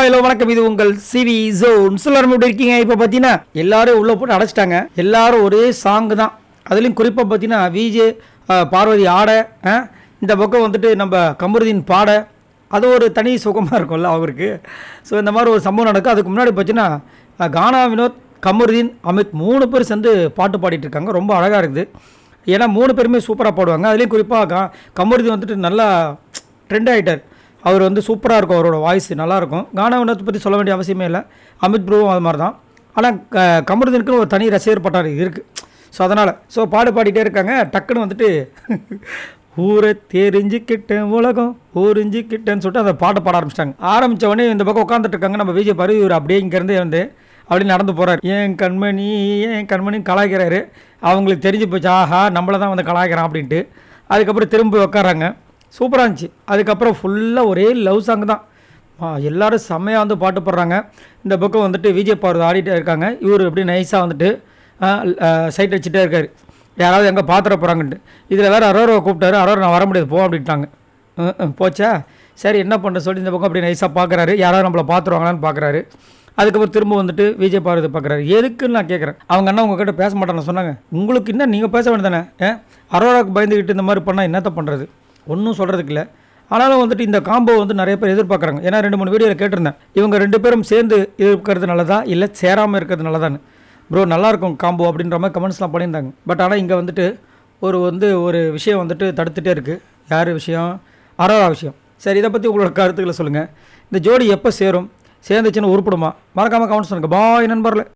Hello வணக்கம். இது உங்கள் சிவி ஜோன் எல்லாரும் எப்படி இருக்கீங்க. இப்போ பார்த்தீங்கன்னா எல்லாரும் உள்ளே போட்டு அடைச்சிட்டாங்க. எல்லாரும் ஒரே சாங் தான். அதுலேயும் குறிப்பாக பார்த்தீங்கன்னா விஜே பார்வதி ஆட இந்த பக்கம் வந்துட்டு நம்ம கமருதீன் பாட. அது ஒரு தனி சுகமாக இருக்கும்ல அவருக்கு. ஸோ இந்த மாதிரி ஒரு சம்பவம் நடக்கும் அதுக்கு முன்னாடி பார்த்தீங்கன்னா கானா வினோத் கமருதீன் அமித் மூணு பேர் சேர்ந்து பாட்டு பாடிட்டு இருக்காங்க. ரொம்ப அழகாக இருக்குது. ஏன்னா மூணு பேருமே சூப்பராக பாடுவாங்க. அதுலேயும் குறிப்பாக கா கமருதீன் வந்துட்டு நல்லா ட்ரெண்ட் ஆகிட்டார் அவர் வந்து சூப்பராக இருக்கும் அவரோட வாய்ஸ் நல்லாயிருக்கும். கானா வினோத் பற்றி சொல்ல வேண்டிய அவசியமே இல்லை. அமித் ப்ரூவும் அது மாதிரி தான் ஆனால் க கமருதீனுக்குன்னு ஒரு தனி ரசிகர் பட்டார் இருக்குது ஸோ அதனால் ஸோ பாடு பாடிட்டே இருக்காங்க. டக்குன்னு வந்துட்டு ஊரை தெரிஞ்சுக்கிட்டேன் உலகம் ஊரிஞ்சிக்கிட்டேன்னு சொல்லிட்டு அந்த பாட்டை பாட ஆரம்பிச்சிட்டாங்க. ஆரம்பித்த உடனே இந்த பக்கம் உட்காந்துட்டு இருக்காங்க. நம்ம விஜய் பாரு இவர் அப்படியே இங்கேருந்து வந்து அப்படி நடந்து போகிறார் ஏன் கண்மணி ஏன் கண்மணி கலாய்க்கிறாரு. அவங்களுக்கு தெரிஞ்சு போச்சு ஆஹா நம்மளை தான் வந்து கலாய்க்கிறான் அப்படின்ட்டு. அதுக்கப்புறம் திரும்ப உட்காராங்க சூப்பராக இருந்துச்சு. அதுக்கப்புறம் ஃபுல்லாக ஒரே லவ் சாங் தான். எல்லோரும் செம்மையாக வந்து பாட்டு பாடுறாங்க. இந்த பக்கம் வந்துட்டு விஜய் பாரதி ஆடிட்டே இருக்காங்க. இவர் எப்படி நைஸாக வந்துட்டு சைட் அடிச்சுட்டே இருக்கார். யாராவது எங்கே பாத்திர போகிறாங்கன்ட்டு இதில் வேறு அரோரவை கூப்பிட்டாரு. அரோரா நான் வர முடியாது. போ அப்படின்ட்டாங்க. போச்சா? சரி என்ன பண்ணுற சொல்லி இந்த பக்கம் அப்படி நைஸாக பார்க்குறாரு யாராவது நம்மளை பார்த்துருவாங்களான்னு பார்க்குறாரு அதுக்கப்புறம் திரும்ப வந்துட்டு விஜய் பாரதி பார்க்குறாரு எதுக்குன்னு நான் கேட்குறேன் அவங்க அண்ணா உங்ககிட்ட பேச மாட்டேன்னு சொன்னாங்க. உங்களுக்கு என்ன? நீங்கள் பேச வேண்டியதானே ஏன் அரோராவுக்கு பயந்துக்கிட்டு இந்த மாதிரி பண்ணால் என்னத்த பண்ணுறது ஒன்றும் சொல்கிறதுக்கு இல்லை. ஆனாலும் வந்துட்டு இந்த காம்போ வந்து நிறைய பேர் எதிர்பார்க்குறாங்க. ஏன்னா ரெண்டு மூணு வீடியோவில் கேட்டிருந்தேன். இவங்க ரெண்டு பேரும் சேர்ந்து இருக்கிறது நல்லதா? இல்லை சேராமல் இருக்கிறது நல்லதான்னு. ப்ரோ நல்லாயிருக்கும் காம்போ அப்படின்ற மாதிரி கமெண்ட்ஸ்லாம் பண்ணியிருந்தாங்க. பட் ஆனால் இங்கே வந்துட்டு ஒரு வந்து ஒரு விஷயம் வந்துட்டு தடுத்துகிட்டே இருக்குது யார் விஷயம்? அரோரா விஷயம். சரி இதை பற்றி உங்களோட கருத்துக்களை சொல்லுங்கள் இந்த ஜோடி எப்போ சேரும்? சேர்ந்துச்சுன்னு உருப்பிடுமா? மறக்காமல் கமெண்ட்ஸ் பண்ணுங்கள் பாய் நண்பர்களே.